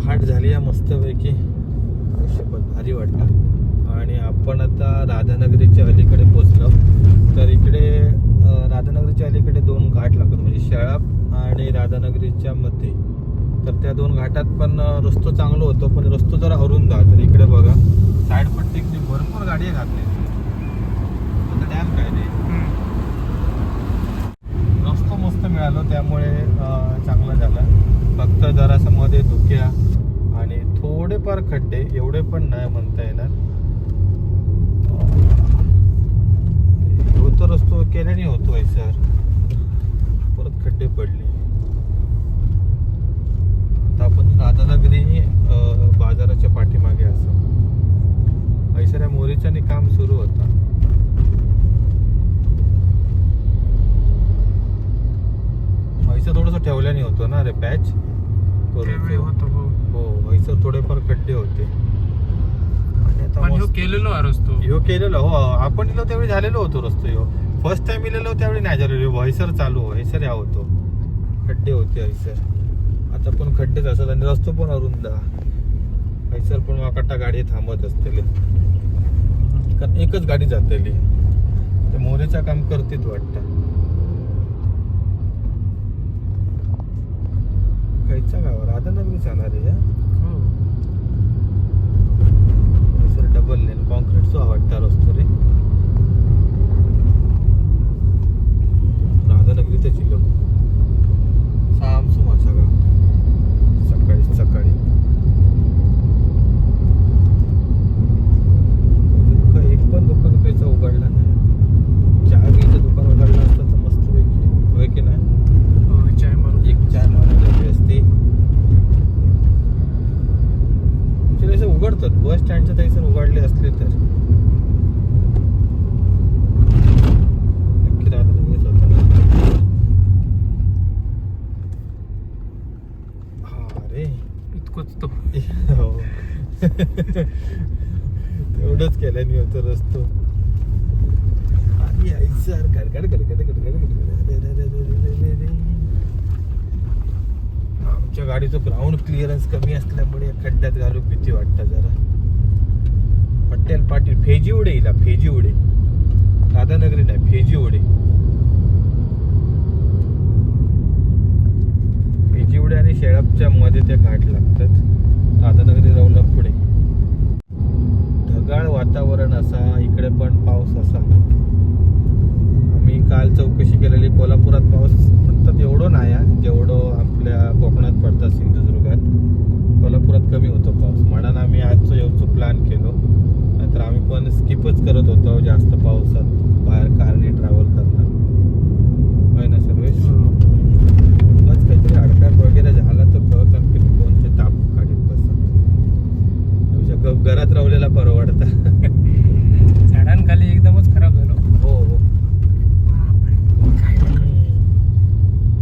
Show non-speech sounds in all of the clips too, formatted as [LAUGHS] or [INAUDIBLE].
पहाट झाली आहे मस्तपैकी. शपथ भारी वाटतं आणि आपण आता राधानगरीच्या अलीकडे पोचलो. तर इकडे राधानगरीच्या अलीकडे दोन घाट लागतात म्हणजे शेळाप आणि राधानगरीच्या मध्ये तर त्या दोन घाटात पण रस्तो चांगलो होतो पण रस्तो जरा अरुंद आहे तर इकडे बघा. साईड पट्टीकडे भरपूर गाडी घातली. आता डॅम काय रे रस्तो मस्त मिळालो त्यामुळे चांगलं झालं. फक्त जरासं मध्ये धुक्या आणि थोडेफार खड्डे एवढे पण नाही म्हणता येणार. होतो रस्तो केल्याने होतोय सर. परत खड्डे पडले. आता आपण राधानगरी बाजाराच्या पाठीमागे असं. ऐसऱ्या मोरीच्याने काम सुरू होता. ऐसा थोडंसं ठेवल्याने होतं ना रे पॅच त्यावेळी होतो. हो. हो व्हायचं थोडेफार खड्डे होते. पण ह्यो केलेलो हा रस्तो. ह्यो केलेलो हो. आपण इलो त्यावेळी झालेलो होतो रस्तो ह्यो. फर्स्ट टाइम इलेलो त्यावेळी नाही झालेलो. व्हायसर चालू व्हायसर या होतो. खड्डे होते व्हायसर. आता पण खड्डेच असतात आणि रस्तो पण अरुंद. व्हायसर पण वाकट्टा गाडी थांबत असतेली. कारण एकच गाडी जातेली. ते मोरेचा काम करतीत वाटतं. खायचा गाव राधानगरी जाणार आहे हो. सर डबल लेन कॉन्क्रीटचा वाटता रस्तो रे राधानगरी ते जिल्हा सामसुमा सगळं सकाळी सकाळी अजून काय एक पण दुकान काहीचा उघडला नाही चहा बीचं दुकान उघडलं असतं तर मस्त पैकी होय की नाही हो, चाय मारून. एक चार माणूस झाली असते तुमचे तसे उघडतात बस स्टँडच्या तैसे उघडले असले तर नक्की राहता तुम्हीच होता ना हा रे इतकंच तो हो तेवढंच केल्याने होतं रस्तो आणि सर गडगड गडगड गडगड आमच्या गाडीचं ग्राउंड क्लिअरन्स कमी असल्यामुळे खड्ड्यात घालू भीती वाटतं जरा पटेल पाटील फेजी उडे इला फेजी उडे राधानगरी नाही फेजी उडे फेजी उडे आणि शेळपच्या मध्ये त्या घाट लागतात राधानगरी रवला पुढे ढगाळ वातावरण असा इकडे पण पाऊस असा आम्ही काल चौकशी केलेली कोल्हापुरात पाऊस म्हणतात एवढं नाही आहे, जेवढं आपल्या कोकणात पडतात सिंधुदुर्गात कोल्हापुरात कमी होतो पाऊस म्हणून आम्ही आजचं येऊचं प्लॅन केलो नाहीतर आम्ही पण स्किपच करत होतो जास्त पावसात बाहेर कारने ट्रॅव्हल करणं होय ना सर्वेश उगाच काहीतरी अडकाट वगैरे झाला तर परत आणखी कोणते ताप काढीत बसतात त्यापेक्षा गप घरात राहलेला परवडतं झाडांखाली एकदमच खराब झालो हो हो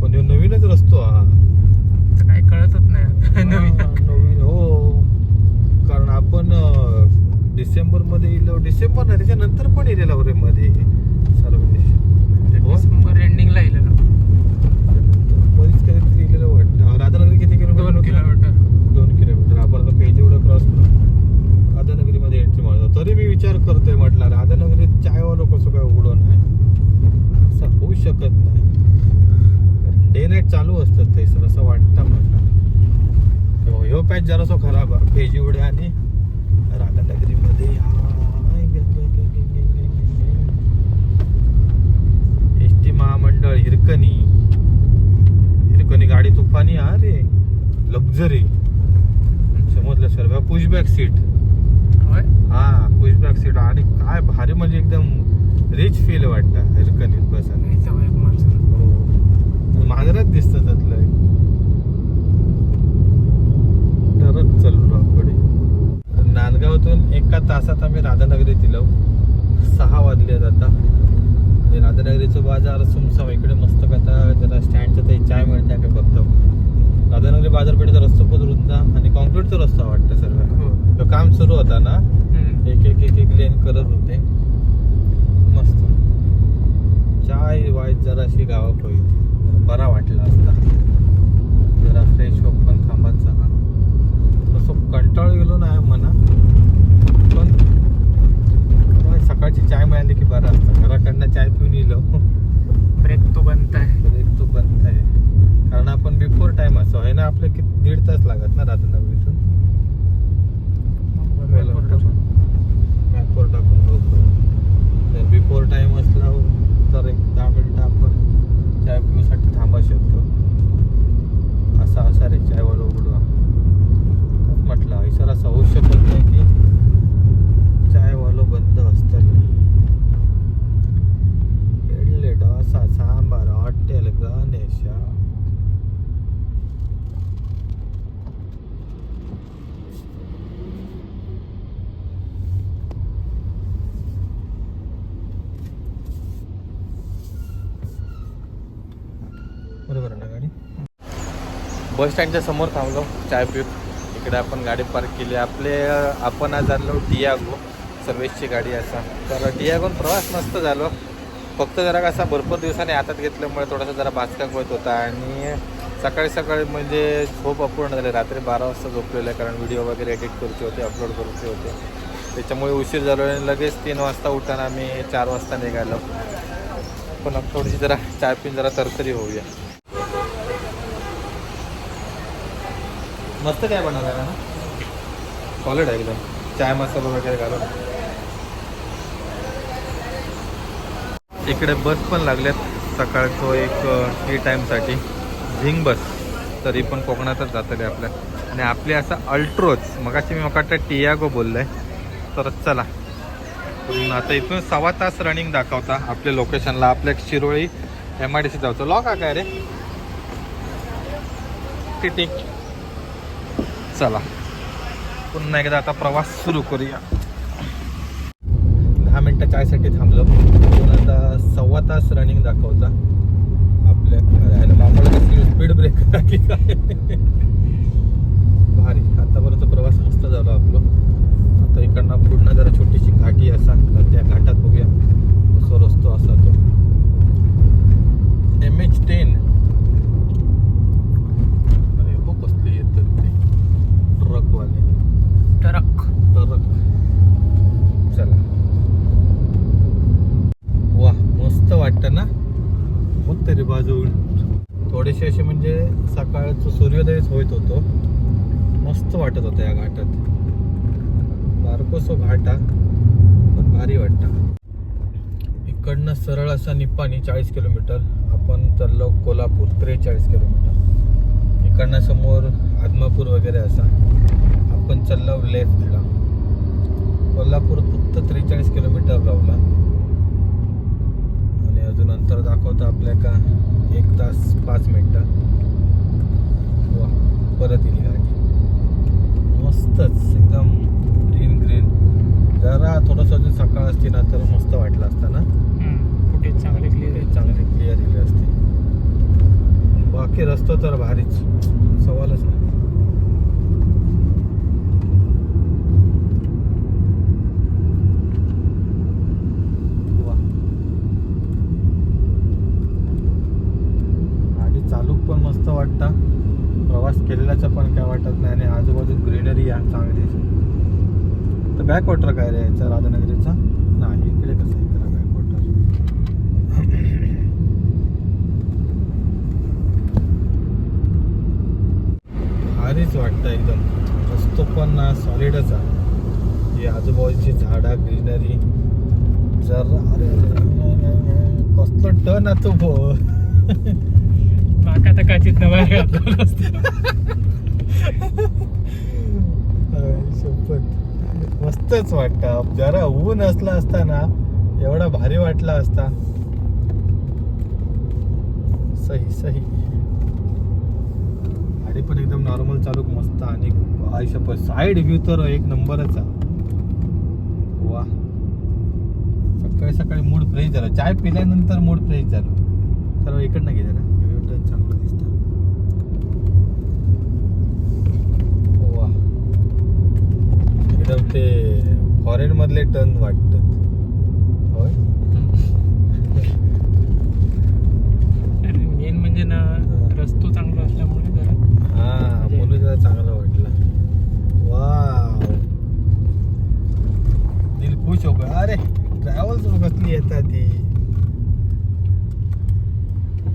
पण ह्यो नवीनच रस्तो हा आता काही कळतच नाही आता नवीन हा, नवीन हो कारण आपण डिसेंबरमध्ये इलो डिसेंबर नाही त्याच्यानंतर पण इलेला रे मध्ये सर्वेश हो? डिसेंबर एंडिंगला येलेलो मध्येच काहीतरी इलेलं वाटतं राधानगरी किती किलोमीटर दोन होतं? किलोमीटर दोन किलोमीटर आपण आता पेज एवढं क्रॉस करून राधानगरीमध्ये एंट्री मारतो तरी मी विचार करतोय म्हटलं राधानगरीत चायवालो कसं काय उघडून नाही असं होऊ शकत नाही डे नाईट चालू असतात ते सर असं वाटतं मला तेव्हा ह्यो पॅच जरासो खराब आहे पेजी उड्या आणि राधानगरीमध्ये एस टी महामंडळ हिरकणी हिरकणी गाडी तुफानी हा रे लक्झरी समजलं सर्व पुशबॅक सीट हा पुशबॅक सीट आणि काय भारी म्हणजे एकदम रिच फील वाटतं हिरकणीत हो. महागरात दिसतं त्यातलं तरच चाललो पुढे नांदगावातून एका तासात आम्ही राधानगरीत दिलो सहा वाजले आता. राधानगरीचं बाजार सुमसाम इकडे मस्त कथा जरा स्टँडच्या ते चाय मिळते काय बघतो. राधानगरी बाजारपेठेचा रस्ता खूप रुंद आणि कॉन्क्रीटचा रस्ता वाटतं सर्व. हो. तो काम सुरू होता ना एक एक एक एक लेन करत होते. मस्त. चाय वाय जराशी गावात होईल बरा वाटला असता. जरा फ्रेश होप पण थांबत चला तसं कंटाळ गेलो नाही म्हणा पण सकाळची चाय मिळाली की बरं असतं. घराकडनं चाय पिऊन येलो ब्रेक तो बनताय. ब्रेक तो बनताय. कारण आपण बिफोर टाइम असतो. आहे ना आपले किती दीड तास लागत ना रात्री नवीन बस स्टँडच्या समोर थांबलो चाय पित. इकडे आपण गाडी पार्क केली. आपले आपण आज आणलो डियागो सर्वेसची गाडी असा. तर डियागोन प्रवास मस्त झालो. फक्त जरा कसा भरपूर दिवसांनी हातात घेतल्यामुळे थोडासा जरा बाचकाक होत होता आणि सकाळी सकाळी म्हणजे झोप अपूर्ण झाली. रात्री बारा वाजता झोपलेलं आहे कारण व्हिडिओ वगैरे एडिट करूचे होते अपलोड करूचे होते. त्याच्यामुळे उशीर झालो आणि लगेच तीन वाजता उठाना आम्ही चार वाजता निघालो. पण थोडीशी जरा चाय पिऊन जरा तरतरी होऊया. मस्त काय बनवलं आहे ना? सॉलिड आहे एकदम. चाय मसाला वगैरे घालून. इकडे बस पण लागल्यात सकाळचं एक टी टाईमसाठी झिंग बस. तरी पण कोकणातच जातले आपल्या. आणि आपली असं अल्ट्रोच मगाशी मी मग टियागो बोललोय. तर चला. आता इथून सव्वा तास रनिंग दाखवता आपल्या लोकेशनला आपल्या Shiroli M I D C जातो लॉ का काय रे? टिटी चला. पुन्हा एकदा आता प्रवास सुरू करूया. दहा मिनटं चायसाठी थांबलो. पण आता सव्वा तास रनिंग दाखवता. आपल्या आम्हाला स्पीड ब्रेक की? काय भारी. आतापर्यंत प्रवास मस्त झाला आपलं. आता इकडनं पूर्ण जरा छोटीशी घाटी असा. तर त्या घाटात बघूया. कसं रस्तो असा तो एम एच टेन अरे हो कसले येतात ते ट्रकवाले ट्रक ट्रक चला वा मस्त वाटतं ना मग तरी बाजून थोडेसे असे म्हणजे सकाळचं सूर्योदयच होत होतो मस्त वाटत होतं या घाटात असो घाटा पण भारी वाटतं. इकडनं सरळ असा निपाणी चाळीस किलोमीटर आपण चाललो कोल्हापूर त्रेचाळीस किलोमीटर. इकडनं समोर आदमापूर वगैरे असा. आपण चाललो लेफ्टला. कोल्हापूर फक्त त्रेचाळीस किलोमीटर लावला आणि अजून अंतर दाखवतं आपल्या का एक तास पाच मिनटं. वा परत येईल गाडी. मस्तच एकदम. जरा थोडंसं अजून सकाळ असते ना तर मस्त वाटलं असतं ना कुठे चांगले क्लिअर चांगले क्लिअर दिले असते. बाकी रस्तो तर भारीच सवालच नाही वा. गाडी चालू पण मस्त वाटतं प्रवास केलेल्याचं पण काय वाटत नाही आणि आजूबाजू ग्रीनरी आहे चांगली तर बॅक वॉटर काय रे? याचा राधानगरीचा? नाही इकडे कसं आहे? इकडे बॅक वॉटर भारीच वाटतं एकदम. रस्तो पण ना सॉलिडच आहे. ही आजूबाजूची झाडा ग्रीनरी जर अरे कसलं टन आहे तो भो माका तर काचित नवा [LAUGHS] [LAUGHS] मस्तच वाटतं. जरा ऊन असला असता ना एवढा भारी वाटला असता. सही सही. गाडी पण एकदम नॉर्मल चालू मस्त आणि आयुष्य साईड व्ह्यू तर एक नंबरच आहे. वा. सकाळी सकाळी मूड फ्रेश झाला. चाय पिल्यानंतर मूड फ्रेश झालो. सर्व इकडनं घे जरा एवढं चांगलं दिसतं वा एकदम ते फॉरेन मधले टर्न वाटतात. होय? मेन म्हणजे ना रस्तो चांगला असल्यामुळे जरा हा मुलीला चांगलं वाटलं. वा दिल खुश हो गया अरे ट्रॅव्हल्स कसली येतात ती?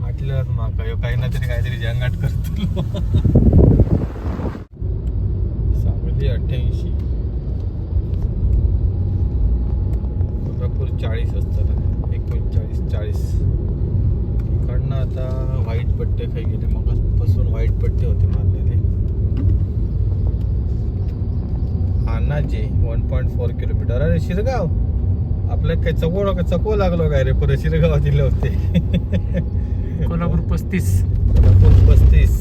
वाटलं माका. काही ना तरी काहीतरी जंगाट करतो जे वन पॉईंट फोर किलोमीटर अरे शिरगाव आपल्या काय चको चको लागलो काय रे? पुढे शिरगाव दिले होते. कोल्हापूर पस्तीस. कोल्हापूर पस्तीस.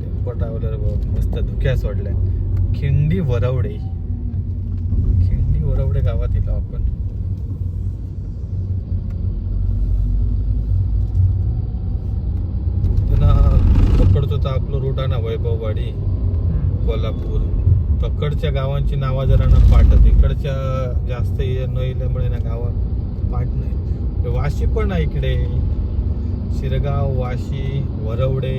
टेम्पो ट्रॅव्हलर बघ मस्त धुक्या सोडल्या. खिंडी वरवडे. खिंडी वरवडे गावात येलो आपण. पुन्हा पकडतो तर आपलं रूट आहे ना वैभववाडी कोल्हापूर. तकडच्या गावांची नावं जरा ना पाठत इकडच्या जास्त न येल्यामुळे ना गावात पाठ नाही वाशी पण आहे इकडे. शिरगाव वाशी वरवडे.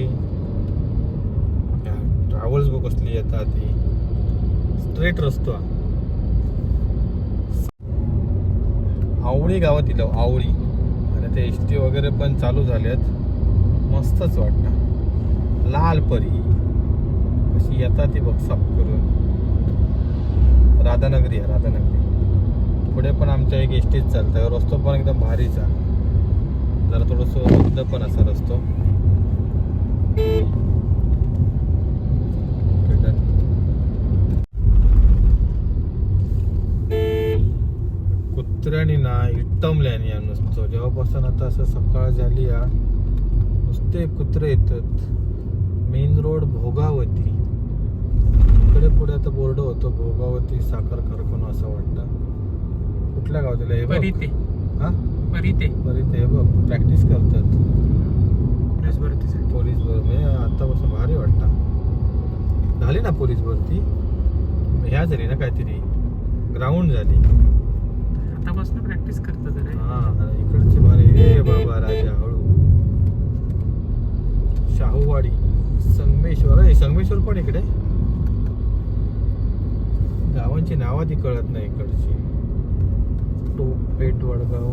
ट्रॅव्हल्स बघ कसली येतात ती. स्ट्रेट रस्तो आवळी गावात येतो आवळी. आणि ते एस टी वगैरे पण चालू झाल्यात मस्तच वाटतं. लाल परी कशी येतात ती बघ साफ करून. राधानगरी आहे राधानगरी. पुढे पण आमच्या एक एस टीच चालतं रस्तो पण एकदम भारीचा. जरा थोडस रुंद पण असा रस्तो. कुत्र्याने कुत्र्यानी ना इटमल्याने या नुसतं. जेव्हापासून आता असं सकाळ झाली या नुसते कुत्रे येतात. Main road Bhogavati. इकडे पुढे आता बोर्ड होतो भोगावती साखर कारखाना असं वाटतं. कुठल्या गावातलं? हे बघ. परिते. हा? परिते. बरीच हे बघ. प्रॅक्टिस करतात. पोलीस भरतीसाठी. पोलीस भर म्हणजे आतापासून भारी वाटतं. झाली ना पोलीस भरती? ह्या झाली ना काहीतरी. ग्राउंड झाली. आतापासून प्रॅक्टिस करतात हा इकडची भारी. हे बाबा राजा हळू. शाहूवाडी. संगमेश्वर. आहे संगमेश्वर पण इकडे? गावांची नावं ती कळत नाही इकडची. टोप पेठ वडगाव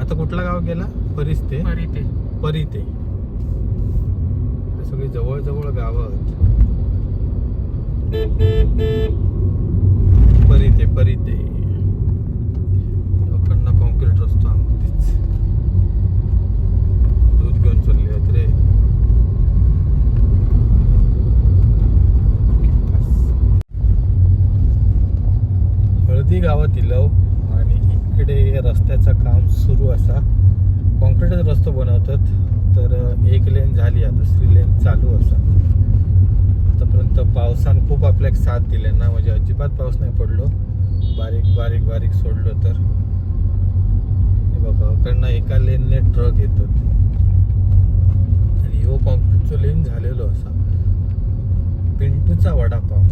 आता कुठला गाव गेला? परिस्ते. परिते. परिते. सगळी जवळ जवळ गावं परिते परिते. ती गावात इलव आणि इकडे रस्त्याचं काम सुरू असा. कॉन्क्रीटच रस्तो बनवतात तर एक लेन झाली आहे दुसरी लेन चालू असा. आतापर्यंत पावसान खूप आपल्याक साथ दिले ना म्हणजे अजिबात पाऊस नाही पडलो. बारीक बारीक बारीक सोडलो तर. हे बघा कारण एका लेनने ट्रक येतात आणि ह्यो कॉन्क्रीटचं लेन झालेलो असा. पिंटूचा वडापाव.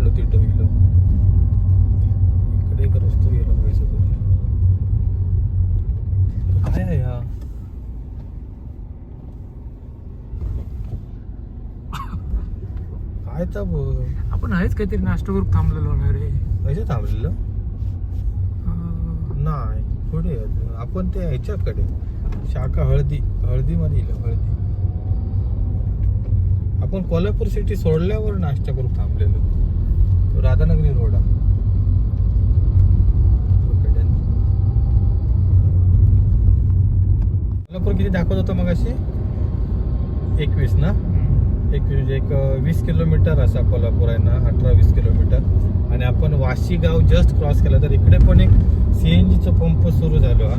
कुठलं तिथं गेलो इकडे एक रस्तो गेलो पाहिजे तरी. काय आहे हा काय तर आपण आहेच काहीतरी नाश्ता करून थांबलेलो ना रे. पैसे थांबलेलं? नाही पुढे. आपण ते ह्याच्याकडे. शाखा हळदी हळदीमध्ये येलो हळदी. आपण कोल्हापूर सिटी सोडल्यावर नाश्ता करून थांबलेलो. तो राधानगरी रोड. हा. इकडे. कोल्हापूर किती दाखवत होतं मग अशी एकवीस ना? एकवीस एक वीस किलोमीटर असा कोल्हापूर आहे ना अठरा वीस किलोमीटर. आणि आपण वाशी गाव जस्ट क्रॉस केला तर इकडे पण एक सी एन जीचा पंप सुरू झालो हा.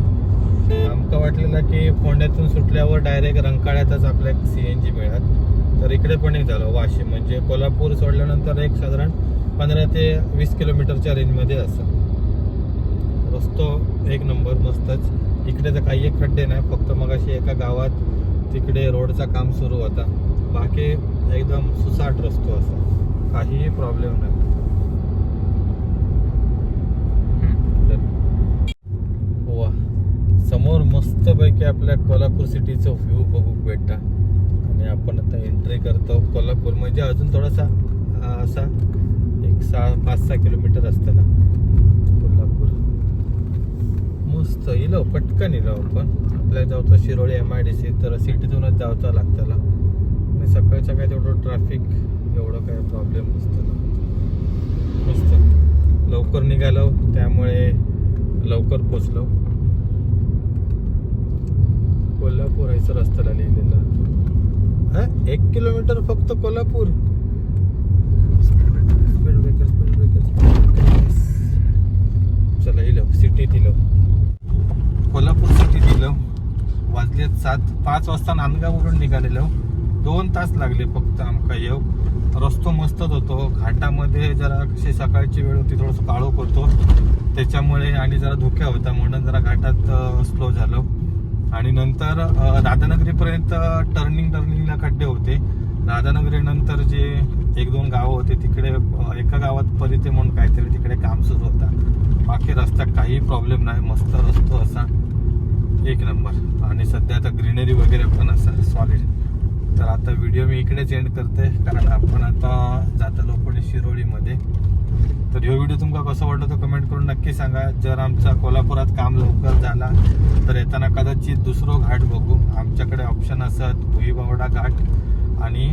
आमका वाटलेला की फोंड्यातून सुटल्यावर डायरेक्ट रंकाळ्यातच आपल्याला सी एन जी मिळत तर इकडे पण एक झालं वाशी. म्हणजे कोल्हापूर सोडल्यानंतर एक साधारण पंधरा ते वीस किलोमीटरच्या रेंजमध्ये असं. रस्तो एक नंबर मस्तच. इकडे तर काही एक खड्डे नाही फक्त मग अशी एका गावात तिकडे रोडचा काम सुरू होता. बाकी एकदम सुसाट रस्तो असा. काहीही प्रॉब्लेम नाही. वा. समोर मस्तपैकी आपल्या कोल्हापूर सिटीचं व्ह्यू बघू भेटता. आणि आपण आता एंट्री करतो कोल्हापूर. म्हणजे अजून थोडासा असा एक सहा पाच सहा किलोमीटर रस्त्याला कोल्हापूर. मस्त. इलो पटकन इलो आपण. आपल्याला जाऊचं Shiroli M I D C तर सिटीतूनच जावचा लागताला आणि सकाळच्या काय तेवढं ट्रॅफिक एवढं काय प्रॉब्लेम नसतं. मस्त. लवकर निघालो. त्यामुळे लवकर पोचलो. कोल्हापूर रस्त्याला लिहिलेलं. हा? एक किलोमीटर फक्त Kolhapur speed breaker speed breaker चला इलो सिटी दिलो. कोल्हापूर सिटी दिलं. वाजले सात पाच वाजता नांदगाववरून निघालेलो. दोन तास लागले फक्त आमका येऊ. रस्तो मस्तच होतो. घाटामध्ये जरा कशी सकाळची वेळ होती थोडंसं काळोख होतो त्याच्यामुळे आणि जरा धुक्या होता म्हणून जरा घाटात स्लो झालो. आणि नंतर राधानगरीपर्यंत टर्निंग टर्निंगला खड्डे होते. राधानगरीनंतर जे एक दोन गावं होते तिकडे एका गावात परिते म्हणून काहीतरी तिकडे काम सुरू होता. बाकी रस्त्यात काही प्रॉब्लेम नाही मस्त रस्तो असा. एक नंबर. आणि सध्या आता ग्रीनरी वगैरे पण असा सॉलिड तर आता व्हिडिओ मी इकडेच एंड करते कारण आपण आता जातो पुढे शिरोळीमध्ये. तर ह्यो व्हिडिओ तुमका कसं वाटलं तो कमेंट करून नक्की सांगा. जर आमचा कोल्हापुरात काम लवकर झाला तर येताना कदाचित दुसरो घाट बघू. आमच्याकडे ऑप्शन असत भुईबावडा घाट. आणि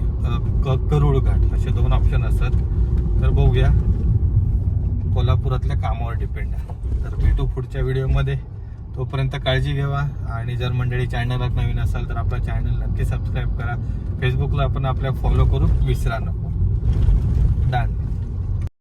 क करूळ घाट असे दोन ऑप्शन असतात. तर बघूया. कोल्हापुरातल्या कामावर डिपेंड आहे. तर भेटू पुढच्या व्हिडिओमध्ये तोपर्यंत काळजी घ्यावा. आणि जर मंडळी चॅनलात नवीन असाल तर आपला चॅनल नक्की सबस्क्राईब करा. फेसबुकला आपण आपल्या फॉलो करू विसरा नको. डान